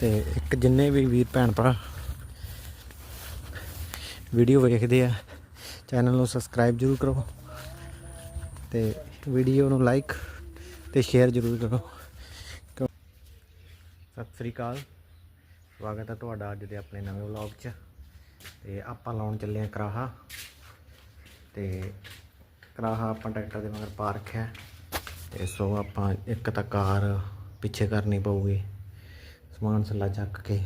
ਤੇ ਇੱਕ ਜਿੰਨੇ ਵੀ ਵੀਰ ਭੈਣ ਭਰਾ ਵੀਡੀਓ ਵੇਖਦੇ ਆ, ਚੈਨਲ ਨੂੰ ਸਬਸਕ੍ਰਾਈਬ ਜ਼ਰੂਰ ਕਰੋ ਤੇ ਵੀਡੀਓ ਨੂੰ ਲਾਈਕ ਤੇ ਸ਼ੇਅਰ ਜ਼ਰੂਰ ਕਰੋ। ਕਿਉਂ- ਸਤਿ ਸ੍ਰੀ ਅਕਾਲ। ਸਵਾਗਤ ਹੈ ਤੁਹਾਡਾ ਅੱਜ ਦੇ ਆਪਣੇ ਨਵੇਂ ਵਲੌਗ 'ਚ। ਤੇ ਆਪਾਂ ਲਾਉਣ ਚੱਲੇ ਆ ਕਰਾਹਾ। ਤੇ ਕਰਾਹਾ ਆਪਾਂ ਟਰੈਕਟਰ ਦੇ ਮਗਰ ਪਾ ਰੱਖਿਆ ਤੇ ਸੋ ਆਪਾਂ ਇੱਕ ਤਾਂ ਕਾਰ ਪਿੱਛੇ ਕਰਨੀ ਪਊਗੀ। ਸਮਾਨ ਸੱਲਾ ਚੱਕ ਕੇ,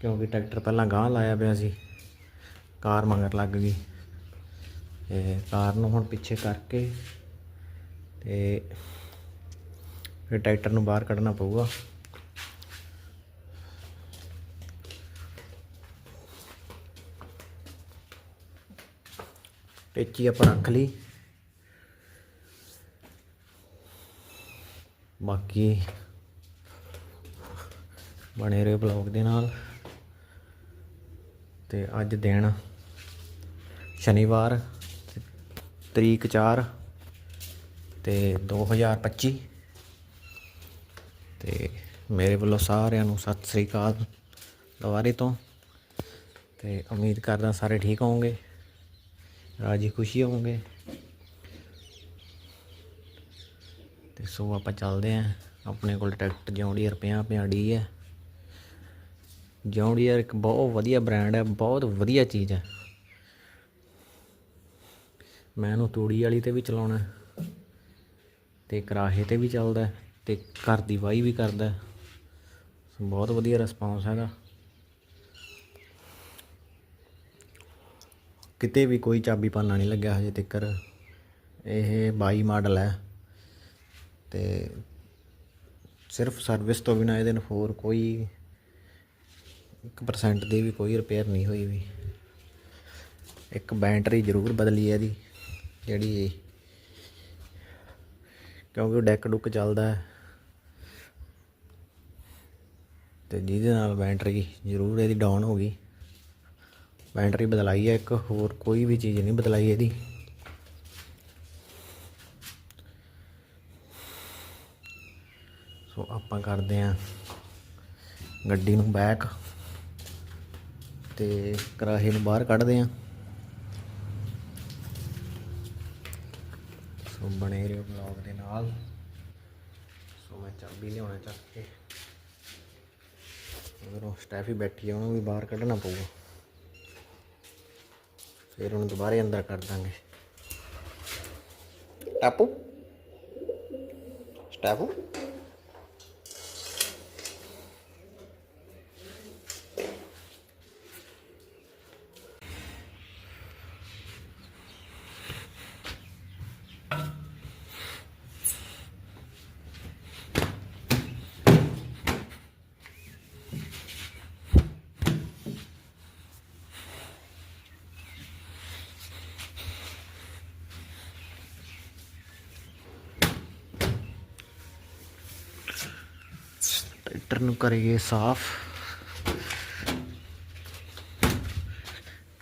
ਕਿਉਂਕਿ ਟਰੈਕਟਰ ਪਹਿਲਾਂ ਗਾਂਹ ਲਾਇਆ ਪਿਆ ਸੀ, ਕਾਰ ਮਗਰ ਲੱਗ ਗਈ। ਤੇ ਕਾਰ ਨੂੰ ਹੁਣ ਪਿੱਛੇ ਕਰਕੇ ਤੇ ਫਿਰ ਟਰੈਕਟਰ ਨੂੰ ਬਾਹਰ ਕੱਢਣਾ ਪਊਗਾ। ਟੇਚੀ ਆਪਾਂ ਰੱਖ ਲਈ। ਬਾਕੀ ਬਣੇ ਰਹੇ ਬਲੌਗ ਦੇ ਨਾਲ। ਤੇ ਅੱਜ ਦਿਨ ਸ਼ਨੀਵਾਰ, ਤੇ ਤਰੀਕ 4 ਤੇ 2025 ਤੇ ਮੇਰੇ ਵੱਲੋਂ ਸਾਰਿਆਂ ਨੂੰ ਸਤਿ ਸ੍ਰੀ ਅਕਾਲ ਦੁਬਾਰੇ ਤੋਂ। ਤੇ ਉਮੀਦ ਕਰਦਾ ਸਾਰੇ ਠੀਕ ਹੋਵੋਗੇ, ਰਾਜੀ ਖੁਸ਼ੀ ਹੋਵੋਗੇ। ਤੇ ਸੋ ਆਪਾਂ ਚੱਲਦੇ ਆਂ। ਆਪਣੇ ਕੋਲ ਟਰੈਕਟਰ ਜੌਂਡੀਅਰ 50 50 ਡੀ ਹੈ ਜੌਂਡੀਅਰ ਇੱਕ ਬਹੁਤ ਵਧੀਆ ਬ੍ਰਾਂਡ ਹੈ, ਬਹੁਤ ਵਧੀਆ ਚੀਜ਼ ਹੈ। ਮੈਂ ਇਹਨੂੰ ਤੂੜੀ ਵਾਲੀ ਤੇ ਵੀ ਚਲਾਉਣਾ ਹੈ ਤੇ ਕਰਾਹੇ ਤੇ ਵੀ ਚੱਲਦਾ ਹੈ ਤੇ ਘਰ ਦੀ ਵਾਹੀ ਵੀ ਕਰਦਾ ਬਹੁਤ ਵਧੀਆ ਰਿਸਪਾਂਸ ਹੈਗਾ। ਕਿਤੇ ਵੀ ਕੋਈ ਚਾਬੀ ਪਾਨਾ ਨਹੀਂ ਲੱਗਿਆ ਹਜੇ ਤੱਕ। ਇਹ 22 ਮਾਡਲ ਹੈ ਤੇ ਸਿਰਫ ਸਰਵਿਸ ਤੋਂ ਬਿਨਾ ਇਹਦੇ ਨੂੰ ਹੋਰ ਕੋਈ 1% ਦੀ ਵੀ ਕੋਈ ਰਿਪੇਅਰ ਨਹੀਂ ਹੋਈ ਵੀ। ਇੱਕ ਬੈਟਰੀ ਜ਼ਰੂਰ ਬਦਲੀ ਹੈ ਇਹਦੀ, ਜਿਹੜੀ ਕਿਉਂਕਿ ਡੈਕ ਡੁੱਕ ਚੱਲਦਾ ਹੈ। ਤੇ ਜਿਹਦੇ ਨਾਲ ਬੈਟਰੀ ਜ਼ਰੂਰ ਇਹਦੀ ਡਾਊਨ ਹੋ ਗਈ। ਬੈਟਰੀ ਬਦਲਾਈ ਹੈ ਇੱਕ, ਹੋਰ ਕੋਈ ਵੀ ਚੀਜ਼ ਨਹੀਂ ਬਦਲਾਈ ਇਹਦੀ। ਸੋ ਆਪਾਂ ਕਰਦੇ ਆਂ ਗੱਡੀ ਨੂੰ ਬੈਕ ਤੇ ਕਰਾਹੇ ਨੂੰ ਬਾਹਰ ਕੱਢਦੇ ਆਂ। ਸੋ ਬਣੇ ਰਹੋ ਬਲੌਗ ਦੇ ਨਾਲ। ਸੋ ਮੈਂ ਚਾਬੀ ਲਿਆਉਣਾ ਚੱਕ ਕੇ। ਉਧਰੋਂ ਸਟੈਫੀ ਬੈਠੀ ਆ, ਉਹਨੂੰ ਵੀ ਬਾਹਰ ਕੱਢਣਾ ਪਊਗਾ। ਫਿਰ ਉਹਨੂੰ ਦੁਬਾਰੇ ਅੰਦਰ ਕਰ ਦਾਂਗੇ। ਟਾਪੂ? ਸਟੈਫੂ? ਟਰੈਕਟਰ ਨੂੰ ਕਰੀਏ ਸਾਫ਼।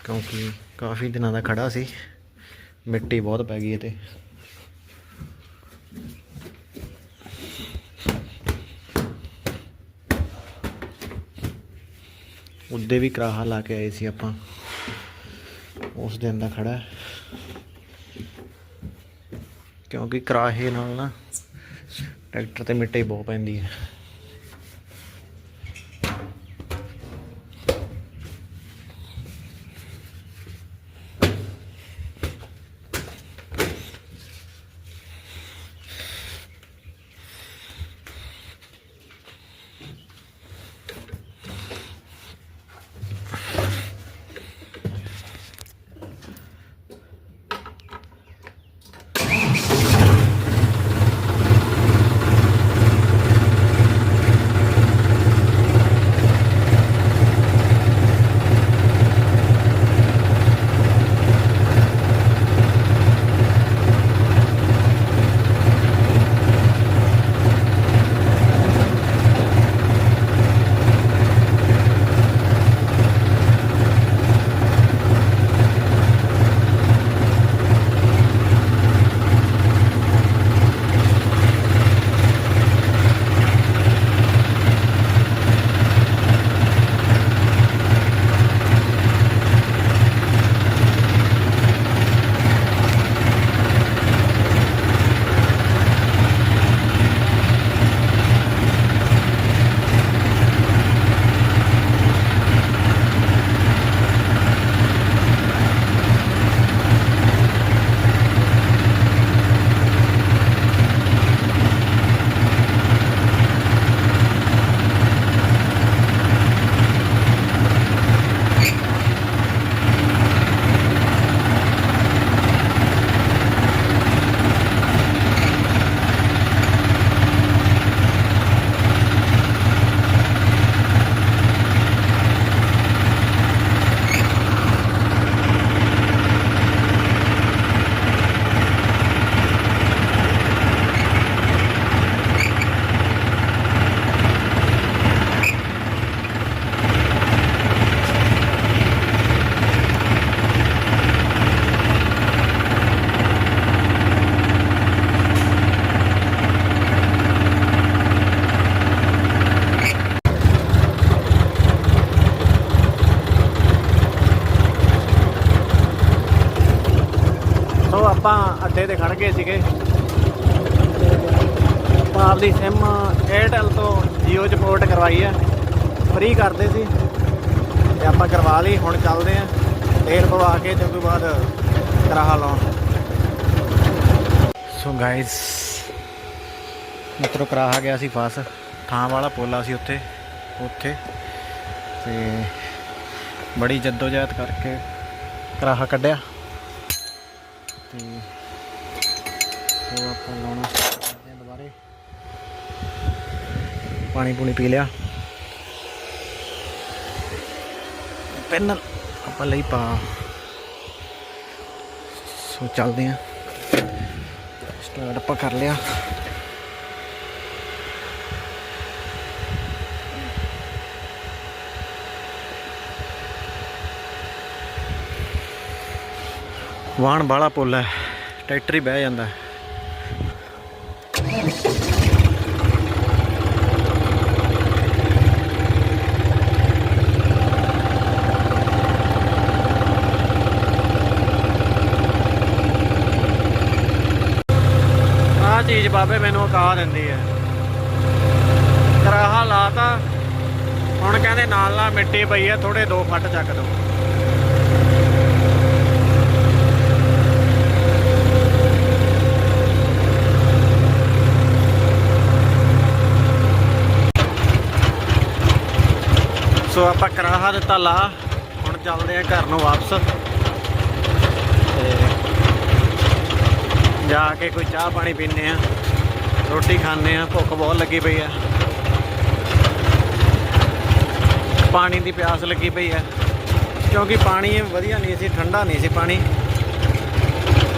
ਕਿਉਂਕਿ ਕਾਫੀ ਦਿਨਾਂ ਦਾ ਖੜਾ ਸੀ। ਮਿੱਟੀ ਬਹੁਤ ਪੈ ਗਈ ਇਹ ਤੇ ਉੱਦੇ ਵੀ ਕਰਾਹਾ ਲਾ ਕੇ ਆਏ ਸੀ ਆਪਾਂ। ਉਸ ਦਿਨ ਦਾ ਖੜਾ। ਕਿਉਂਕਿ ਕਰਾਹੇ ਨਾਲ ਨਾ ਟਰੈਕਟਰ ਤੇ ਮਿੱਟੀ ਬਹੁਤ ਪੈਂਦੀ ਹੈ। ਢਾਬੇ ਤੇ ਖੜ ਗਏ ਸੀਗੇ। ਆਪਾਂ ਆਪਦੀ ਸਿਮ ਏਅਰਟੈਲ ਤੋਂ Jio 'ਚ ਪੋਰਟ ਕਰਵਾਈ ਹੈ ਫ੍ਰੀ ਕਰਦੇ ਸੀ। ਤੇ ਆਪਾਂ ਕਰਵਾ ਲਈ, ਹੁਣ ਚੱਲਦੇ ਆ। ਤੇਲ ਪਵਾ ਕੇ ਤੇ ਉਸ ਤੋਂ ਬਾਅਦ ਕਰਾਹਾ ਲਾਉਣ। ਸੋ ਗਾਇਸ ਮਿੱਤਰੋ ਕਰਾਹਾ ਗਿਆ ਸੀ ਫਸ। ਥਾਂ ਵਾਲਾ ਪੋਲਾ ਸੀ ਉੱਥੇ ਉੱਥੇ। ਤੇ ਬੜੀ ਜਦੋਜਹਿਦ ਕਰਕੇ ਕਰਾਹਾ ਕੱਢਿਆ। ਤੇ ਉਹ ਆਪਾਂ ਲਾਉਣਾ ਕਰਦੇ ਹਾਂ ਦੁਬਾਰੇ। ਪਾਣੀ ਪੂਣੀ ਪੀ ਲਿਆ। ਪੈਨ ਆਪਾਂ ਲਈ ਪਾ। ਸੋ ਚੱਲਦੇ ਆ ਸਟਾਰਟ ਆਪਾਂ ਕਰ ਲਿਆ। ਵਾਹਣ ਬਾਲਾ ਪੁੱਲ ਹੈ। ਟਰੈਕਟਰ ਹੀ ਬਹਿ ਜਾਂਦਾ ਚੀਜ਼ ਬਾਬੇ ਮੈਨੂੰ ਕਹਾ ਦਿੰਦੀ ਹੈ। ਕਰਾਹਾ ਲਾਤਾ। ਹੁਣ ਕਹਿੰਦੇ ਨਾਲ ਨਾਲ ਮਿੱਟੀ ਪਈ ਹੈ ਥੋੜੇ ਦੋ ਫੱਟ ਚੱਕ ਦੋ ਸੋ ਆਪਾਂ ਕਰਾਹਾ ਦਿੱਤਾ ਲਾ, ਹੁਣ ਚੱਲਦੇ ਆ ਘਰ ਨੂੰ ਵਾਪਸ। ਜਾ ਕੇ ਕੋਈ ਚਾਹ ਪਾਣੀ ਪੀਨੇ ਆ, ਰੋਟੀ ਖਾਣੇ ਆ, ਭੁੱਖ ਬਹੁਤ ਲੱਗੀ ਪਈ ਆ। ਪਾਣੀ ਦੀ ਪਿਆਸ ਲੱਗੀ ਪਈ ਆ, ਕਿਉਂਕਿ ਪਾਣੀ ਵਧੀਆ ਨਹੀਂ ਸੀ, ਠੰਡਾ ਨਹੀਂ ਸੀ ਪਾਣੀ,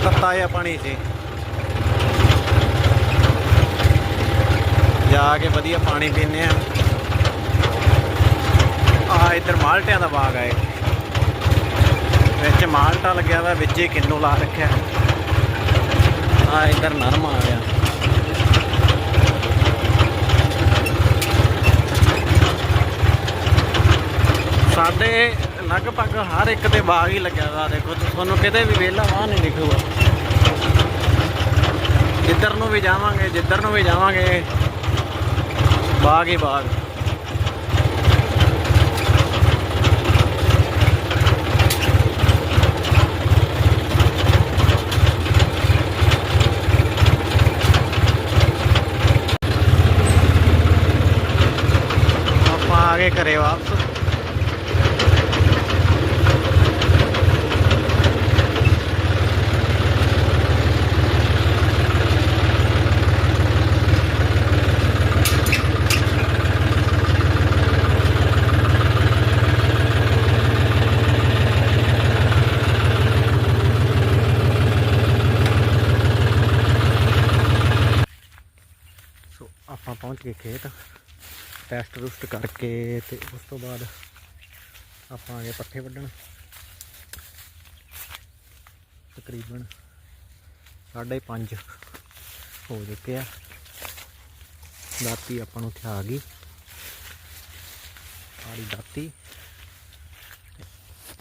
ਤੱਤਾ ਜਿਹਾ ਪਾਣੀ ਸੀ। ਜਾ ਕੇ ਵਧੀਆ ਪਾਣੀ ਪੀਨੇ ਆ। ਆ ਇੱਧਰ ਮਾਲਟਿਆਂ ਦਾ ਬਾਗ ਆ ਵਿੱਚ ਮਾਲਟਾ ਲੱਗਿਆ ਵਾ, ਵਿੱਚ ਕਿੰਨੂ ਲਾ ਰੱਖਿਆ। ਆ ਇੱਧਰ ਨਰਮ ਆ ਗਿਆ ਸਾਡੇ ਲਗਭਗ ਹਰ ਇੱਕ ਤੇ ਬਾਗ ਹੀ ਲੱਗਿਆ ਵਾ, ਦੇਖੋ ਤੁਹਾਨੂੰ ਕਿਤੇ ਵੀ ਵਿਹਲਾ ਵਾਹ ਨਹੀਂ ਦਿਖੂਗਾ। ਜਿੱਧਰ ਨੂੰ ਵੀ ਜਾਵਾਂਗੇ, ਜਿੱਧਰ ਨੂੰ ਵੀ ਜਾਵਾਂਗੇ, ਬਾਗ ਹੀ ਬਾਗ। ਆਪਾਂ ਘਰੇ ਵਾਪਸ। ਆਪਾਂ ਪਹੁੰਚ ਗਏ ਖੇਤ। ਟੈਸਟ ਰੁਸਟ ਕਰਕੇ ਤੇ ਉਸ ਤੋਂ ਬਾਅਦ ਆਪਾਂ ਆ ਗਏ ਪੱਠੇ ਵੱਢਣ। ਤਕਰੀਬਨ 5:30 ਹੋ ਚੁੱਕੇ ਆ। ਦਾਤੀ ਆਪਾਂ ਨੂੰ ਉੱਥੇ ਆ ਗਈ। ਆੜੀ ਦਾਤੀ।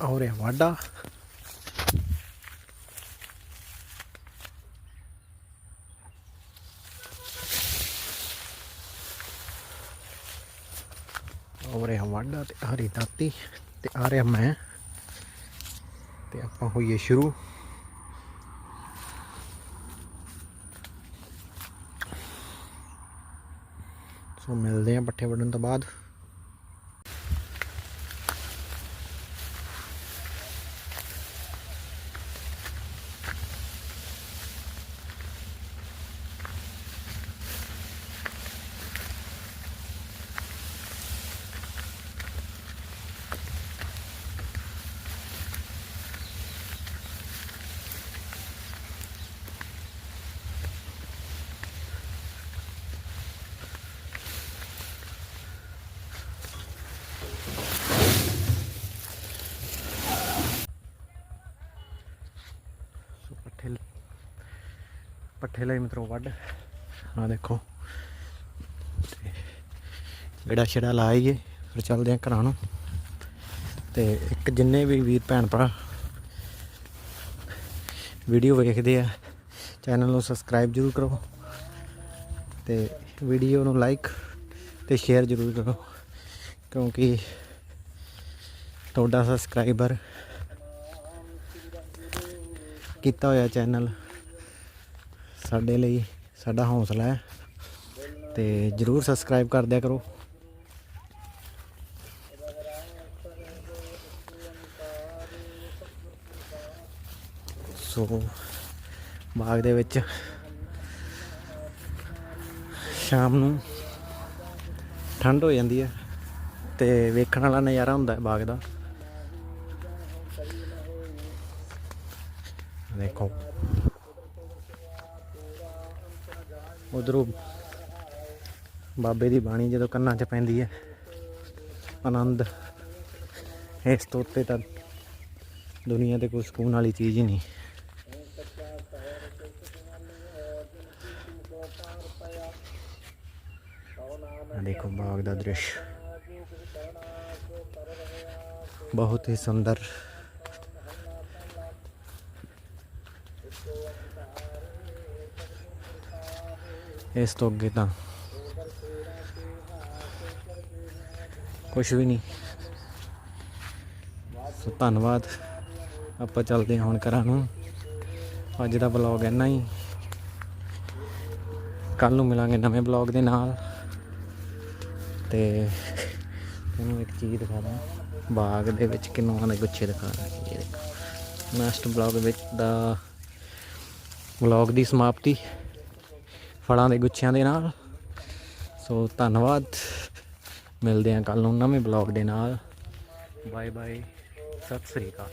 ਹੋ ਰਿਹਾ ਵਾਡਾ ਔਰ ਤੇ ਹਰੀ ਦਾਤੀ ਤੇ ਆ ਰਿਹਾ ਮੈਂ। ਤੇ ਆਪਾਂ ਹੋਈਏ ਸ਼ੁਰੂ। ਸੋ ਮਿਲਦੇ ਆ ਪੱਠੇ ਵੱਢਣ ਤੋਂ ਬਾਅਦ ਸੋ ਪੱਠੇ ਲ- ਪੱਠੇ ਲਈ ਮਿੱਤਰੋ ਵੱਢ। ਆ ਦੇਖੋ। ਤੇ ਗੜਾ ਛੜਾ ਲਾਈਏ ਫਿਰ ਚੱਲਦੇ ਆ ਘਰਾਂ ਨੂੰ। ਤੇ ਇੱਕ ਜਿੰਨੇ ਵੀ ਵੀਰ ਭੈਣ ਭਰਾ ਵੀਡੀਓ ਵੇਖਦੇ ਆ, ਚੈਨਲ ਨੂੰ ਸਬਸਕ੍ਰਾਈਬ ਜਰੂਰ ਕਰੋ। ਤੇ ਵੀਡੀਓ ਨੂੰ ਲਾਈਕ ਤੇ ਸ਼ੇਅਰ ਜਰੂਰ ਕਰੋ, ਕਿਉਂਕਿ ਤੁਹਾਡਾ ਸਬਸਕ੍ਰਾਈਬਰ ਕੀਤਾ ਹੋਇਆ ਚੈਨਲ ਸਾਡੇ ਲਈ ਸਾਡਾ ਹੌਸਲਾ ਹੈ ਤੇ ਜਰੂਰ ਸਬਸਕ੍ਰਾਈਬ ਕਰ ਦਿਆ ਕਰੋ। ਸੋ ਬਾਗ ਦੇ ਵਿੱਚ ਸ਼ਾਮ ਨੂੰ ਠੰਡ ਹੋ ਜਾਂਦੀ ਹੈ ਤੇ ਵੇਖਣ ਵਾਲਾ ਨਜ਼ਾਰਾ ਹੁੰਦਾ ਹੈ ਬਾਗ ਦਾ। ਦੇਖੋ ਉਧਰੋਂ ਬਾਬੇ ਦੀ ਬਾਣੀ ਜਦੋਂ ਕੰਨਾਂ 'ਚ ਪੈਂਦੀ ਹੈ, ਆਨੰਦ। ਇਸ ਤੋਂ ਉੱਤੇ ਤਾਂ ਦੁਨੀਆ ਤੇ ਕੋਈ ਸਕੂਨ ਵਾਲੀ ਚੀਜ਼ ਹੀ ਨਹੀਂ। ਦੇਖੋ ਬਾਗ ਦਾ ਦ੍ਰਿਸ਼। ਬਹੁਤ ਹੀ ਸੁੰਦਰ ਇਸ ਤੋਂ ਅੱਗੇ ਤਾਂ ਕੁਝ ਵੀ ਨਹੀਂ। ਸੋ ਧੰਨਵਾਦ। ਆਪਾਂ ਚੱਲਦੇ ਹਾਂ ਹੁਣ ਘਰਾਂ ਨੂੰ। ਅੱਜ ਦਾ ਬਲੌਗ ਇੰਨਾ ਹੀ। ਕੱਲ ਨੂੰ ਮਿਲਾਂਗੇ ਨਵੇਂ ਬਲੌਗ ਦੇ ਨਾਲ। ਤੇ ਤੁਹਾਨੂੰ ਇੱਕ ਚੀਜ਼ ਦਿਖਾ ਦਾਂ। ਬਾਗ ਦੇ ਵਿੱਚ ਕਿੰਨੂਆਂ ਦੇ ਗੁੱਛੇ ਦਿਖਾ ਦਾਂ। ਇਹ ਦੇਖੋ। ਨੈਕਸਟ ਬਲੌਗ ਵਿੱਚ ਦਾ ਬਲੌਗ ਦੀ ਸਮਾਪਤੀ। ਫਲਾਂ ਦੇ ਗੁੱਛਿਆਂ ਦੇ ਨਾਲ। ਸੋ ਧੰਨਵਾਦ। ਮਿਲਦੇ ਹਾਂ ਕੱਲ ਨੂੰ ਨਵੇਂ ਬਲੌਗ ਦੇ ਨਾਲ। Bye bye. ਸਤਿ ਸ੍ਰੀ ਅਕਾਲ।